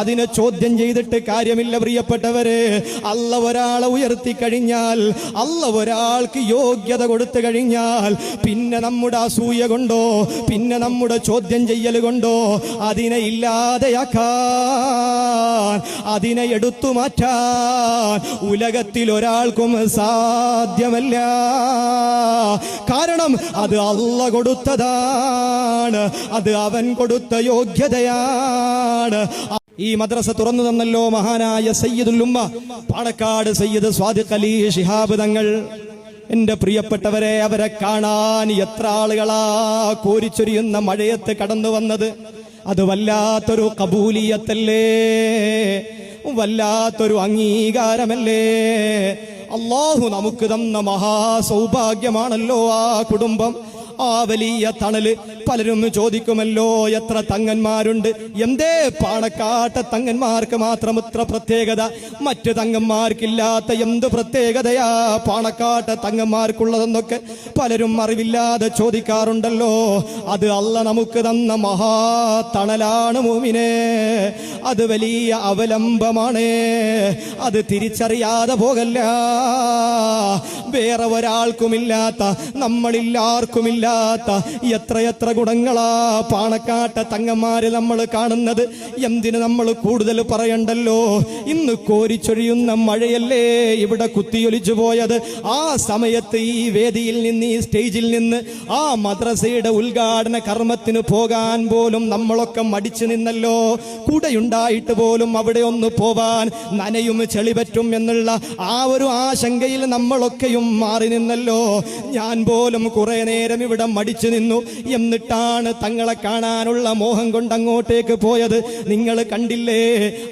അതിനെ ചോദ്യം ചെയ്തിട്ട് കാര്യമില്ല പ്രിയപ്പെട്ടവരെ. അല്ല ഒരാളെ ഉയർത്തി കഴിഞ്ഞാൽ അല്ല ഒരാൾക്ക് യോഗ്യത കൊടുത്തു കഴിഞ്ഞാൽ പിന്നെ നമ്മുടെ അസൂയ കൊണ്ടോ പിന്നെ നമ്മുടെ ചോദ്യം ചെയ്യൽ കൊണ്ടോ അതിനെ ഇല്ലാതെയാക്കാൻ അതിനെ എടുത്തു മാറ്റാൻ ഉലകത്തിൽ ഒരാൾക്കും സാധ്യമല്ല. കാരണം അത് അല്ല കൊടുത്തതാണ് അത് അവൻ കൊടുത്ത യോഗ്യതയാണ്. ഈ മദ്രസ തുറന്നു തന്നല്ലോ മഹാനായ സയ്യിദുല്ലുമ്മ പാണക്കാട് സയ്യിദ് സ്വാദിഖ് അലി ശിഹാബ് തങ്ങൾ. എന്റെ പ്രിയപ്പെട്ടവരെ അവരെ കാണാൻ എത്ര ആളുകളാ കോരിച്ചൊരിയുന്ന മഴയത്ത് കടന്നു വന്നത്. അത് വല്ലാത്തൊരു കബൂലിയത്തല്ലേ? വല്ലാത്തൊരു അംഗീകാരമല്ലേ? അള്ളാഹു നമുക്ക് തന്ന മഹാസൗഭാഗ്യമാണല്ലോ ആ കുടുംബം. ആ വലിയ തണൽ പലരും ചോദിക്കുമല്ലോ എത്ര തങ്ങന്മാരുണ്ട്? എന്തേ പാണക്കാട്ട തങ്ങന്മാർക്ക് മാത്രം ഇത്ര പ്രത്യേകത? മറ്റ് തങ്ങന്മാർക്കില്ലാത്ത എന്ത് പ്രത്യേകതയാ പാണക്കാട്ട തങ്ങന്മാർക്കുള്ളതെന്നൊക്കെ പലരും അറിവില്ലാതെ ചോദിക്കാറുണ്ടല്ലോ. അത് അല്ല നമുക്ക് തന്ന മഹാ തണലാണ് മൂമിനെ. അത് വലിയ അവലംബമാണ്. അത് തിരിച്ചറിയാതെ പോകല്ല. വേറെ ഒരാൾക്കുമില്ലാത്ത നമ്മളില്ലാർക്കുമില്ലാത്ത എത്രയെത്ര ഗുണങ്ങളാ പാണക്കാട്ട തങ്ങന്മാര് നമ്മൾ കാണുന്നത്. എന്തിന് നമ്മൾ കൂടുതൽ പറയണ്ടല്ലോ? ഇന്ന് കോരിച്ചൊഴിയുന്ന മഴയല്ലേ ഇവിടെ കുത്തിയൊലിച്ചു പോയത്. ആ സമയത്ത് ഈ വേദിയിൽ നിന്ന് ഈ സ്റ്റേജിൽ നിന്ന് ആ മദ്രസയുടെ ഉദ്ഘാടന കർമ്മത്തിന് പോകാൻ പോലും നമ്മളൊക്കെ മടിച്ചു നിന്നല്ലോ. കൂടെയുണ്ടായിട്ട് പോലും അവിടെ ഒന്ന് പോവാൻ നനയും ചെളി പറ്റും എന്നുള്ള ആ ഒരു ആശങ്കയിൽ നമ്മളൊക്കെയും മാറി നിന്നല്ലോ. ഞാൻ പോലും കുറെ നേരം ഇവിടെ മടിച്ചു നിന്നു. എന്നിട്ടാണ് തങ്ങളെ കാണാനുള്ള മോഹം കൊണ്ട് അങ്ങോട്ടേക്ക് പോയത്. നിങ്ങൾ കണ്ടില്ലേ?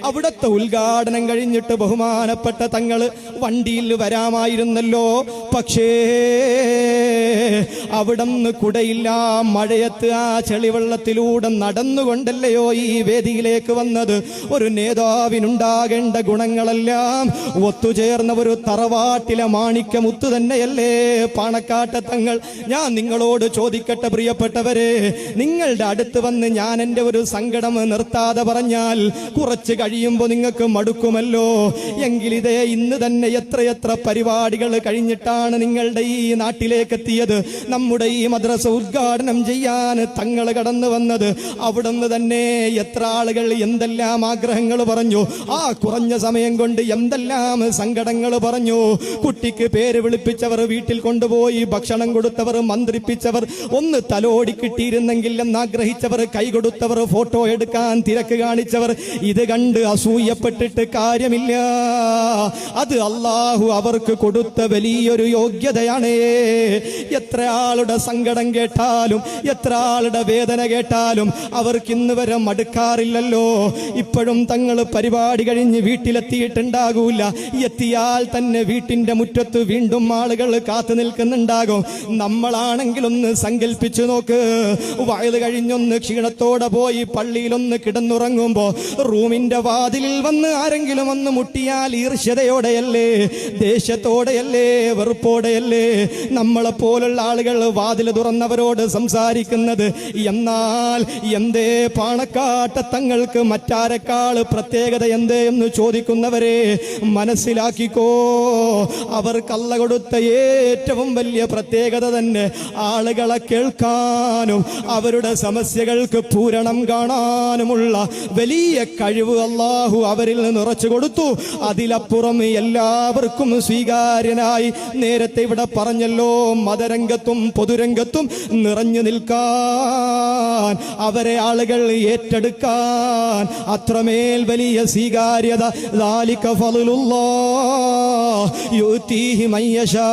അവിടുത്തെ ഉദ്ഘാടനം കഴിഞ്ഞിട്ട് ബഹുമാനപ്പെട്ട തങ്ങൾ വണ്ടിയിൽ വരാമായിരുന്നല്ലോ. പക്ഷേ അവിടുന്ന് കുടയില്ല. മഴയത്ത് ആ ചെളിവെള്ളത്തിലൂടെ നടന്നുകൊണ്ടല്ലയോ ഈ വേദിയിലേക്ക് വന്നത്? ഒരു നേതാവിനുണ്ടാകേണ്ട ഗുണങ്ങളെല്ലാം ഒത്തുചേർന്ന ഒരു തറവാട്ടിലെ മാണിക്കമുത്ത് തന്നെയല്ലേ? പാണക്കാട്ടത്തങ്ങൾ ഞാൻ നിങ്ങളോട് ചോദിക്കട്ടെ പ്രിയപ്പെട്ടവരെ. നിങ്ങളുടെ അടുത്ത് വന്ന് ഞാൻ എന്റെ ഒരു സങ്കടം നിർത്താതെ പറഞ്ഞാൽ കുറച്ച് കഴിയുമ്പോൾ നിങ്ങൾക്ക് മടുക്കുമല്ലോ. എങ്കിലിതേ ഇന്ന് തന്നെ എത്രയെത്ര പരിപാടികൾ കഴിഞ്ഞിട്ടാണ് നിങ്ങളുടെ ഈ നാട്ടിലേക്ക് എത്തിയത് നമ്മുടെ ഈ മദ്രസ ഉദ്ഘാടനം ചെയ്യാൻ തങ്ങൾ കടന്നു വന്നത്. അവിടുന്ന് തന്നെ എത്ര ആളുകൾ എന്തെല്ലാം ആഗ്രഹങ്ങൾ പറഞ്ഞു. ആ കുറഞ്ഞ സമയം കൊണ്ട് എന്തെല്ലാം സങ്കടങ്ങൾ പറഞ്ഞു. കുട്ടിക്ക് പേര് വിളിപ്പിച്ചവർ വീട്ടിൽ കൊണ്ടുപോയി ഭക്ഷണം കൊടുത്തവർ മന്ത്രിപ്പിച്ചവർ ഒന്ന് തലോടി കിട്ടിയിരുന്നെങ്കിൽ എന്നാഗ്രഹിച്ചവർ കൈകൊടുത്തവർ ഫോട്ടോ എടുക്കാൻ തിരക്ക് കാണിച്ചവർ ഇത് കണ്ട് അസൂയപ്പെട്ടിട്ട് കാര്യമില്ല. അത് അള്ളാഹു അവർക്ക് കൊടുത്ത വലിയൊരു യോഗ്യതയാണ്. എത്ര ആളുടെ സങ്കടം കേട്ടാലും എത്ര ആളുടെ വേദന കേട്ടാലും അവർക്ക് ഇന്ന് വരെ മടുക്കാറില്ലല്ലോ. ഇപ്പോഴും തങ്ങൾ പരിപാടി കഴിഞ്ഞ് വീട്ടിലെത്തിയിട്ടുണ്ടാകൂല. എത്തിയാൽ തന്നെ വീട്ടിന്റെ മുറ്റത്ത് വീണ്ടും ആളുകൾ കാത്തു നിൽക്കുന്നുണ്ടാകും. നമ്മളാണെങ്കിലൊന്ന് സങ്കല്പിച്ചു നോക്ക്. വയത് കഴിഞ്ഞൊന്ന് ക്ഷീണത്തോടെ പോയി പള്ളിയിലൊന്ന് കിടന്നുറങ്ങുമ്പോൾ റൂമിന്റെ വാതിലിൽ വന്ന് ആരെങ്കിലും ഒന്ന് മുട്ടിയാൽ ഈർഷ്യതയോടെയല്ലേ ദേഷ്യത്തോടെയല്ലേ വെറുപ്പോടെയല്ലേ നമ്മളെ പോലുള്ള ആളുകൾ വാതിൽ തുറന്നവരോട് സംസാരിക്കുന്നത്? എന്നാൽ എന്തേ പാണക്കാട്ട തങ്ങൾക്ക് മറ്റാരെക്കാൾ പ്രത്യേകത എന്തേ എന്ന് ചോദിക്കുന്നവരെ മനസ്സിലാക്കിക്കോ. അവർക്കല്ല കൊടുത്ത ഏറ്റവും വലിയ പ്രത്യേകത തന്നെ ആളുകളെ കേൾക്കാനും അവരുടെ സമസ്യകൾക്ക് പൂരണം കാണാനുമുള്ള വലിയ കഴിവ് അള്ളാഹു അവരിൽ നിറച്ചു കൊടുത്തു. അതിലപ്പുറം എല്ലാവർക്കും സ്വീകാര്യനായി നേരത്തെ ഇവിടെ പറഞ്ഞല്ലോ മതരംഗത്തും പൊതുരംഗത്തും നിറഞ്ഞു നിൽക്കാൻ അവരെ ആളുകൾ ഏറ്റെടുക്കാൻ അത്രമേൽ വലിയ സ്വീകാര്യത മയ്യശാ.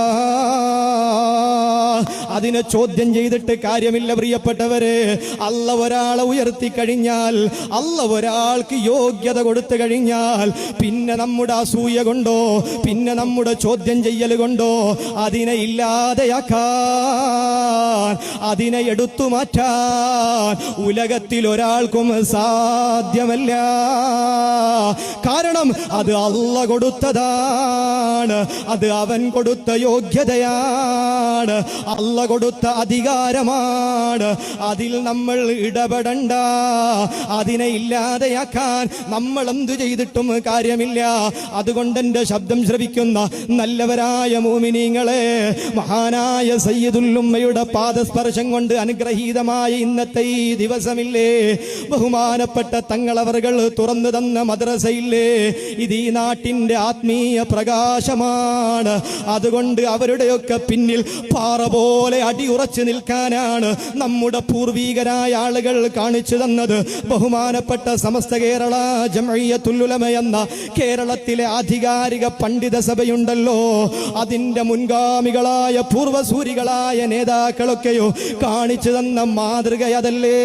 അതിനെ ചോദ്യം ചെയ്തിട്ട് കാര്യമില്ല പ്രിയപ്പെട്ടവരെ. അല്ല ഒരാളെ ഉയർത്തി കഴിഞ്ഞാൽ അല്ല ഒരാൾക്ക് യോഗ്യത കൊടുത്തു കഴിഞ്ഞാൽ പിന്നെ നമ്മുടെ അസൂയ കൊണ്ടോ പിന്നെ നമ്മുടെ ചോദ്യം ചെയ്യൽ കൊണ്ടോ അതിനെ ഇല്ലാതെയാക്കാൻ അതിനെ എടുത്തു മാറ്റാൻ ഉലകത്തിൽ ഒരാൾക്കും സാധ്യമല്ല. കാരണം അത് അല്ല കൊടുത്തതാണ് അത് അവൻ കൊടുത്ത യോഗ്യതയാണ് അല്ല കൊടുത്ത അധികാരമാണ്. അതിൽ നമ്മൾ ഇടപെടണ്ട അതിനെ ഇല്ലാതെയാക്കാൻ നമ്മൾ എന്തു ചെയ്തിട്ടും കാര്യമില്ല. അതുകൊണ്ട് എന്റെ ശബ്ദം ശ്രവിക്കുന്ന നല്ലവരായ മോമിനിങ്ങളെ മഹാനായ സയ്യിദുല്ലുമ്മയുടെ പാദസ്പർശം കൊണ്ട് അനുഗ്രഹീതമായ ഇന്നത്തെ ഈ ദിവസമില്ലേ? ബഹുമാനപ്പെട്ട തങ്ങളവറുകൾ തുറന്നു തന്ന മദ്രസയില്ലേ? ഇത് ഈ നാട്ടിന്റെ ആത്മീയ പ്രകാശമാണ്. അതുകൊണ്ട് അവരുടെയൊക്കെ പിന്നിൽ പാറ പോലെ അടിയുറച്ചു നിൽക്കാനാണ് നമ്മുടെ പൂർവീകരായ ആളുകൾ കാണിച്ചു തന്നത്. ബഹുമാനപ്പെട്ട സമസ്ത കേരള ജമയ്യത്തുല്ലുലമ എന്ന കേരളത്തിലെ ആധികാരിക പണ്ഡിത സഭയുണ്ടല്ലോ. അതിന്റെ മുൻഗാമികളായ പൂർവസൂരികളായ നേതാക്കളൊക്കെയോ കാണിച്ചു തന്ന മാതൃക അതല്ലേ?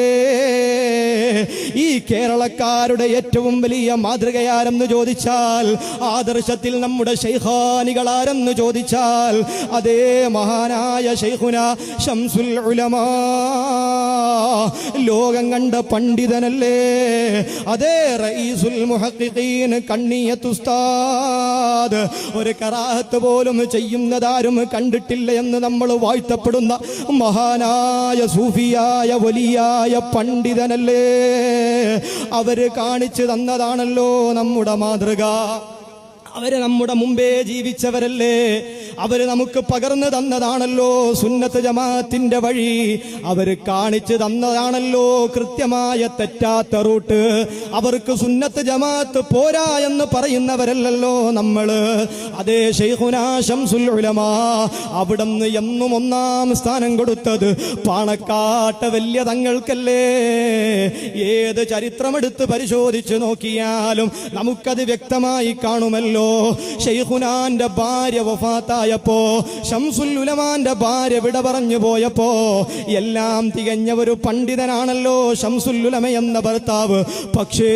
ഈ കേരളക്കാരുടെ ഏറ്റവും വലിയ മാതൃകയാരെന്ന് ചോദിച്ചാൽ ആദർശത്തിൽ നമ്മുടെ ശൈഖാനികളാരെന്ന് ചോദിച്ചാൽ അതേ മഹാനായ ശൈഖുന ഷംസുൽ ഉലമാ. ലോകം കണ്ട പണ്ഡിതനല്ലേ? അതേ റഈസുൽ കണ്ണിയ കണ്ണിയത്തുസ്താദ്. ഒരു കറാഹത്ത് പോലും ചെയ്യുന്നതാരും കണ്ടിട്ടില്ല എന്ന് നമ്മൾ വാഴ്ത്തപ്പെടുന്ന മഹാനായ സൂഫിയായ വലിയായ പണ്ഡിതനല്ലേ. അവർ കാണിച്ചു തന്നതാണല്ലോ നമ്മുടെ മാതൃക. അവർ നമ്മുടെ മുമ്പേ ജീവിച്ചവരല്ലേ. അവർ നമുക്ക് പകർന്നു തന്നതാണല്ലോ സുന്നത്ത് ജമാഅത്തിന്റെ വഴി. അവർ കാണിച്ചു തന്നതാണല്ലോ കൃത്യമായ തെറ്റാത്ത റൂട്ട്. അവർക്ക് സുന്നത്ത് ജമാഅത്ത് പോരാ എന്ന് പറയുന്നവരല്ലല്ലോ നമ്മൾ. അതേ ഷെയ്ഖുനാ ശംസുൽ ഉലമാ അവിടുന്ന് എന്നും ഒന്നാം സ്ഥാനം കൊടുത്തത് പാണക്കാട്ട് വലിയ തങ്ങൾക്കല്ലേ. ഏത് ചരിത്രമെടുത്ത് പരിശോധിച്ചു നോക്കിയാലും നമുക്കത് വ്യക്തമായി കാണുമല്ലോ. ഷെയ്ഖുനാന്റെ ഭാര്യ വഫാത്തായപ്പോ ഷംസുൽ ഉലമാന്റെ ഭാര്യ വിട പറഞ്ഞു പോയപ്പോ എല്ലാം തികഞ്ഞ ഒരു പണ്ഡിതനാണല്ലോ ഷംസുൽ ഉലമ എന്ന ഭർത്താവ്. പക്ഷേ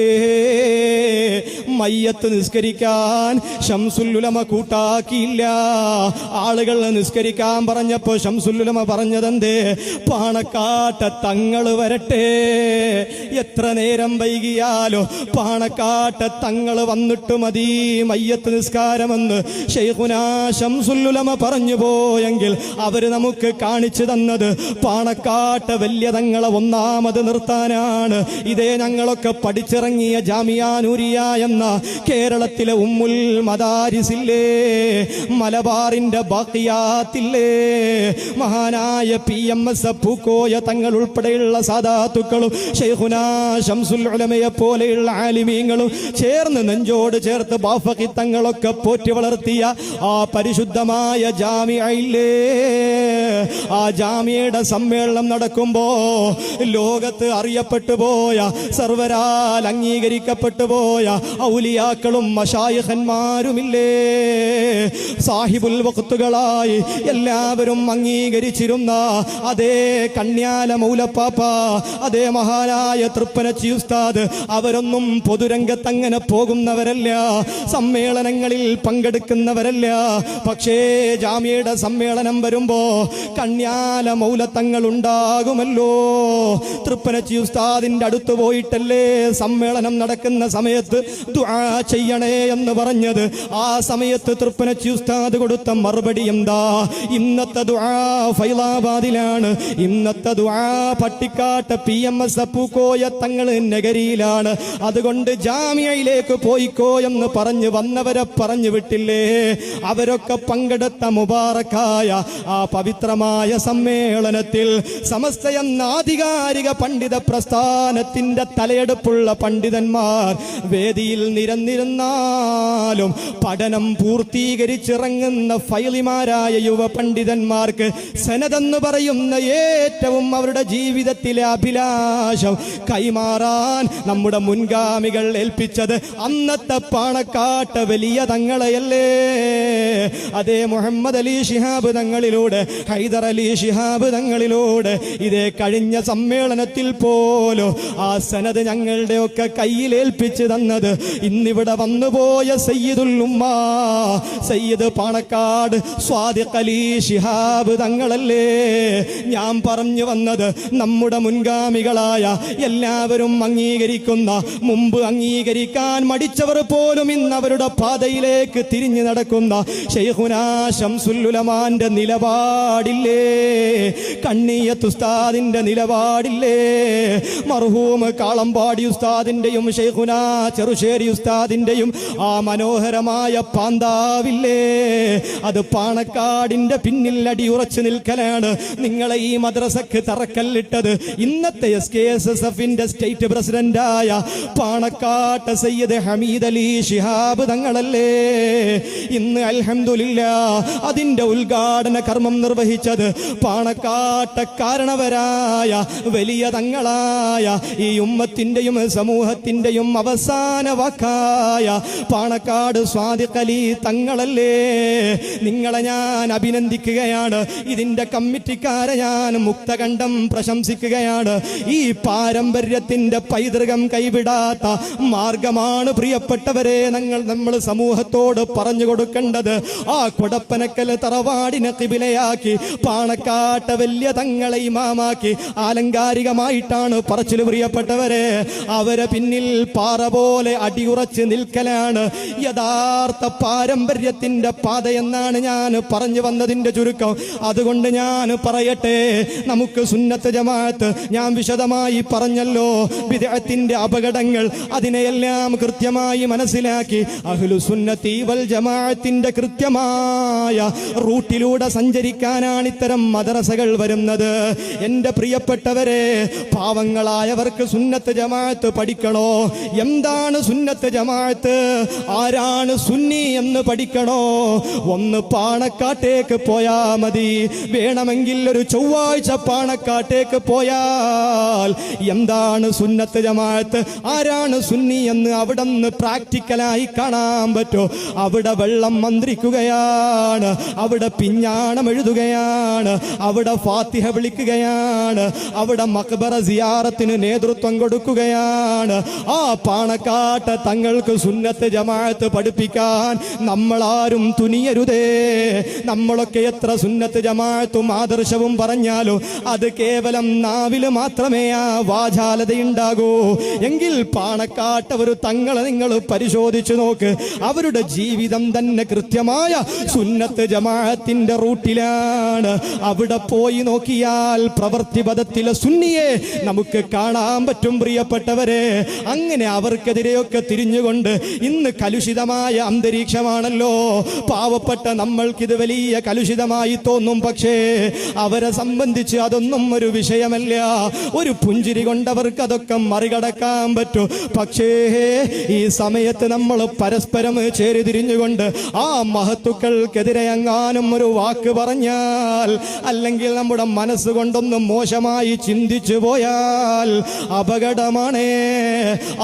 മയ്യത്ത് നിസ്കരിക്കാൻ ഷംസുൽ ഉലമ കൂട്ടാക്കിയില്ല. ആളുകൾ നിസ്കരിക്കാൻ പറഞ്ഞപ്പോ ഷംസുൽ ഉലമ പറഞ്ഞതെന്തേ? പാണക്കാട്ട തങ്ങൾ വരട്ടെ. എത്ര നേരം വൈകിയാലോ പാണക്കാട്ട തങ്ങൾ വന്നിട്ട് മതി മയ്യത്ത് നിസ്കാരമെന്ന്. ഷെയ്ഖുനാ ഷംസുല്ലുലമ പറഞ്ഞു പോയെങ്കിൽ അവർ നമുക്ക് കാണിച്ചു തന്നത് പാണക്കാട്ട് വലിയ തങ്ങളെ ഒന്നാമത് നിർത്താനാണ്. ഇതേ ഞങ്ങളൊക്കെ പഠിച്ചിറങ്ങിയ ജാമിയാനൂരിയ എന്ന കേരളത്തിലെ ഉമ്മുൽ മദാരിസില്ലേ മലബാറിന്റെ ബാക്കിയാത്തില്ലേ മഹാനായ P M S Pookoya Thangal ഉൾപ്പെടെയുള്ള സാധാത്തുക്കളും ഷെയ്ഖുനാ ഷംസുൽ ഉലമയെ പോലെയുള്ള ആലിമീങ്ങളും ചേർന്ന് നെഞ്ചോട് ചേർത്ത് ബാഫക്കി തങ്ങളൊക്കെ പോറ്റി വളർത്തിയ ആ പരിശുദ്ധമായ ജാമ്യയില്ലേ ആ ജാമ്യയുടെ സമ്മേളനം നടക്കുമ്പോ ലോകത്ത് അറിയപ്പെട്ടു പോയ സർവരാൽ അംഗീകരിക്കപ്പെട്ടു പോയ ഔലിയാക്കളും മഷായഹന്മാരുമില്ലേ സാഹിബുൽ വക്തുകളായി എല്ലാവരും അംഗീകരിച്ചിരുന്ന അതേ കണ്യാല മൗലപ്പാപ്പ അതേ മഹാനായ തൃപ്പനച്ചി ഉസ്താദ് അവരൊന്നും പൊതുരംഗത്തങ്ങനെ പോകുന്നവരല്ല സമ്മേളനങ്ങളിൽ പങ്കെടുക്കുന്നവരല്ല. പക്ഷേ ജാമ്യയുടെ സമ്മേളനം വരുമ്പോ കണ്യാല മൗലത്തങ്ങൾ ഉണ്ടാകുമല്ലോ. തൃപ്പനച്ചി ഉസ്താദിന്റെ അടുത്ത് പോയിട്ടല്ലേ സമ്മേളനം നടക്കുന്ന സമയത്ത് ചെയ്യണേ എന്ന് പറഞ്ഞത്. ആ സമയത്ത് തൃപ്പനച്ചി ഉസ്താദ് കൊടുത്ത മറുപടി എന്താ? ഇന്നത്തെ ഫൈലാബാദിലാണ്. ഇന്നത്തെ പട്ടിക്കാട്ട് P M S Appukoya Thangal നഗരിയിലാണ്. അതുകൊണ്ട് ജാമ്യയിലേക്ക് പോയിക്കോ എന്ന് പറഞ്ഞു വന്നവരെ പറഞ്ഞു വിട്ടില്ലേ? അവരൊക്കെ പങ്കെടുത്ത മുബാറക്കായ ആ പവിത്രമായ സമ്മേളനത്തിൽ സമസ്ത എന്ന ആധികാരിക പണ്ഡിത പ്രസ്ഥാനത്തിന്റെ തലയെടുപ്പുള്ള പണ്ഡിതന്മാർ വേദിയിൽ നിരന്നിരുന്നാലും പഠനം പൂർത്തീകരിച്ചിറങ്ങുന്ന ഫൈലിമാരായ യുവ പണ്ഡിതന്മാർക്ക് സനതെന്ന് പറയുന്ന ഏറ്റവും അവരുടെ ജീവിതത്തിലെ അഭിലാഷം കൈമാറാൻ നമ്മുടെ മുൻഗാമികൾ ഏൽപ്പിച്ചത് അന്നത്തെ പാണക്കാട്ട വലിയ തങ്ങളെയല്ലേ? മുഹമ്മദ് അലി ഷിഹാബ് തങ്ങളിലൂടെ ഹൈദർ അലി ഷിഹാബ് തങ്ങളിലൂടെ ഇതേ കഴിഞ്ഞ സമ്മേളനത്തിൽ പോലും ആ സനത് ഞങ്ങളുടെ ഒക്കെ കയ്യിലേൽപ്പിച്ചു തന്നത് ഇന്നിവിടെ വന്നുപോയ സയ്യിദുൽ ഉമ്മ സയ്യിദ് പാണക്കാട് സ്വാദിഖ് അലി ശിഹാബ് തങ്ങളല്ലേ? ഞാൻ പറഞ്ഞു വന്നത് നമ്മുടെ മുൻഗാമികളായ എല്ലാവരും അംഗീകരിക്കുന്ന മുമ്പ് അംഗീകരിക്കാൻ മടിച്ചവർ പോലും ഇന്ന് അവരുടെ പാതയിലേക്ക് തിരിഞ്ഞു നടക്കുന്ന ഷെയ്ഖുനാ ശംസുല്ലുലമാന്റെ നിലപാടില്ലേ? കണ്ണിയത്ത് ഉസ്താദിന്റെ നിലപാടില്ലേ? മർഹൂമ് കാളമ്പാടി ഉസ്താദിന്റെയും ഷെയ്ഖുന ചെറുശ്ശേരി ഉസ്താദിന്റെയും ആ മനോഹരമായ പാന്താവില്ലേ? അത് പാണക്കാടിന്റെ പിന്നിൽ അടി ഉറച്ചു നിൽക്കലാണ്. നിങ്ങളെ ഈ മദ്രസക്ക് തറക്കല്ലിട്ടത് ഇന്നത്തെ എസ് കെ എസ് എസ് എഫിന്റെ സ്റ്റേറ്റ് പ്രസിഡന്റായ പാണക്കാട്ട് സയ്യിദ് ഹമീദ് അലി ഷിഹാബ് തങ്ങളല്ലേ? ഇന്ന് അൽഹംദുലില്ല അതിന്റെ ഉദ്ഘാടന കർമ്മം നിർവഹിച്ചത് പാണക്കാട്ടക്കാരണവരായ വലിയ തങ്ങളായ ഈ ഉമ്മത്തിന്റെയും സമൂഹത്തിന്റെയും അവസാന വാക്കായ പാണക്കാട് സ്വാദിഖലി തങ്ങളല്ലേ? നിങ്ങളെ ഞാൻ അഭിനന്ദിക്കുകയാണ്. ഇതിന്റെ കമ്മിറ്റിക്കാരെ ഞാൻ മുക്തകണ്ഠം പ്രശംസിക്കുകയാണ്. ഈ പാരമ്പര്യത്തിന്റെ പൈതൃകം കൈവിടാത്ത മാർഗമാണ് പ്രിയപ്പെട്ടവരെ ഞങ്ങൾ നമ്മൾ സമൂഹത്തോട് പറഞ്ഞു കൊടുക്കേണ്ടത്. ആ കൊടപ്പനക്കൽ തറവാടിനെ കിബിലയാക്കി പാണക്കാട്ട വലിയ തങ്ങളെ ഇമാമാക്കി ആലങ്കാരികമായിട്ടാണ് പറച്ചിൽ പ്രിയപ്പെട്ടവരെ. അവരെ പിന്നിൽ പാറ പോലെ അടിയുറച്ച് നിൽക്കലാണ്. യഥാർത്ഥ പാരമ്പര്യത്തിന്റെ പാതയെന്നാണ് ഞാൻ പറഞ്ഞു വന്നതിന്റെ ചുരുക്കം. അതുകൊണ്ട് ഞാൻ പറയട്ടെ നമുക്ക് സുന്നത്ത് ജമാഅത്ത് ഞാൻ വിശദമായി പറഞ്ഞല്ലോ വിദേഹത്തിന്റെ അപകടങ്ങൾ അതിനെയെല്ലാം കൃത്യമായി മനസ്സിലാക്കി അഹ്ലു സുന്നത്തി വൽ ജമാഅത്തിന്റെ കൃത്യമായ റൂട്ടിലൂടെ സഞ്ചരിക്കാനാണ് ഇത്തരം മദ്രസകൾ വരുന്നത്. എന്റെ പ്രിയപ്പെട്ടവരെ പാവങ്ങളായവർക്ക് സുന്നത്ത് ജമാഅത്ത് പഠിക്കണോ? എന്താണ് സുന്നത്ത് ജമാഅത്ത്? ആരാണ് സുന്നി എന്ന് പഠിക്കണോ? ഒന്ന് പാണക്കാട്ടേക്ക് പോയാ മതി. വേണമെങ്കിൽ ഒരു ചൊവ്വാഴ്ച പാണക്കാട്ടേക്ക് പോയാൽ എന്താണ് സുന്നത്ത് ജമാഅത്ത്? ആരാണ് സുന്നി എന്ന് അവിടെ നിന്ന് പ്രാക്ടിക്കലായി കാണാൻ പറ്റോ? അവിടെ വെള്ളം മന്ത്രിക്കുകയാണ് അവിടെ പിഞ്ഞാണം എഴുതുകയാണ്. അവിടെ ഫാത്തിഹ വിളിക്കുകയാണ്. അവിടെ മക്ബറ സിയാറത്തിന് നേതൃത്വം കൊടുക്കുകയാണ്. ആ പാണക്കാട്ട് തങ്ങൾക്ക് സുന്നത്ത് ജമാഅത്ത് പഠിപ്പിക്കാൻ നമ്മളാരും തുനിയരുതേ. നമ്മളൊക്കെ എത്ര സുന്നത്ത് ജമാഅത്തും ആദർശവും പറഞ്ഞാലും അത് കേവലം നാവിൽ മാത്രമേ ആ വാചാലതയുണ്ടാകൂ. എങ്കിൽ പാണക്കാട്ടവർ തങ്ങളെ നിങ്ങൾ പരിശോധിച്ചു നോക്ക്. അവരുടെ ജീവിതം തന്നെ കൃത്യമായ സുന്നത്ത് ജമാഅത്തിന്റെ റൂട്ടിലാണ്. അവിടെ പോയി നോക്കിയാൽ പ്രവൃത്തിപഥത്തിലെ സുന്നിയെ നമുക്ക് കാണാൻ പറ്റും പ്രിയപ്പെട്ടവരെ. അങ്ങനെ അവർക്കെതിരെയൊക്കെ തിരിഞ്ഞുകൊണ്ട് ഇന്ന് കലുഷിതമായ അന്തരീക്ഷമാണല്ലോ. പാവപ്പെട്ട നമ്മൾക്കിത് വലിയ കലുഷിതമായി തോന്നും. പക്ഷേ അവരെ സംബന്ധിച്ച് അതൊന്നും ഒരു വിഷയമല്ല. ഒരു പുഞ്ചിരി കൊണ്ടവർക്ക് അതൊക്കെ മറികടക്കാൻ പറ്റും. പക്ഷേ ഈ സമയത്ത് നമ്മൾ പരസ്പരം ചേരി തിരിഞ്ഞുകൊണ്ട് ആ മഹത്തുക്കൾക്കെതിരെ എങ്ങാനും ഒരു വാക്ക് പറഞ്ഞാൽ അല്ലെങ്കിൽ നമ്മുടെ മനസ്സുകൊണ്ടൊന്നും മോശമായി ചിന്തിച്ചു പോയാൽ അപകടമാണേ.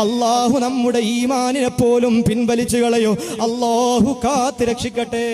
അള്ളാഹു നമ്മുടെ ഈമാനിനെ പോലും പിൻവലിച്ചു കളയൂ. അള്ളാഹു കാത്ത് രക്ഷിക്കട്ടെ.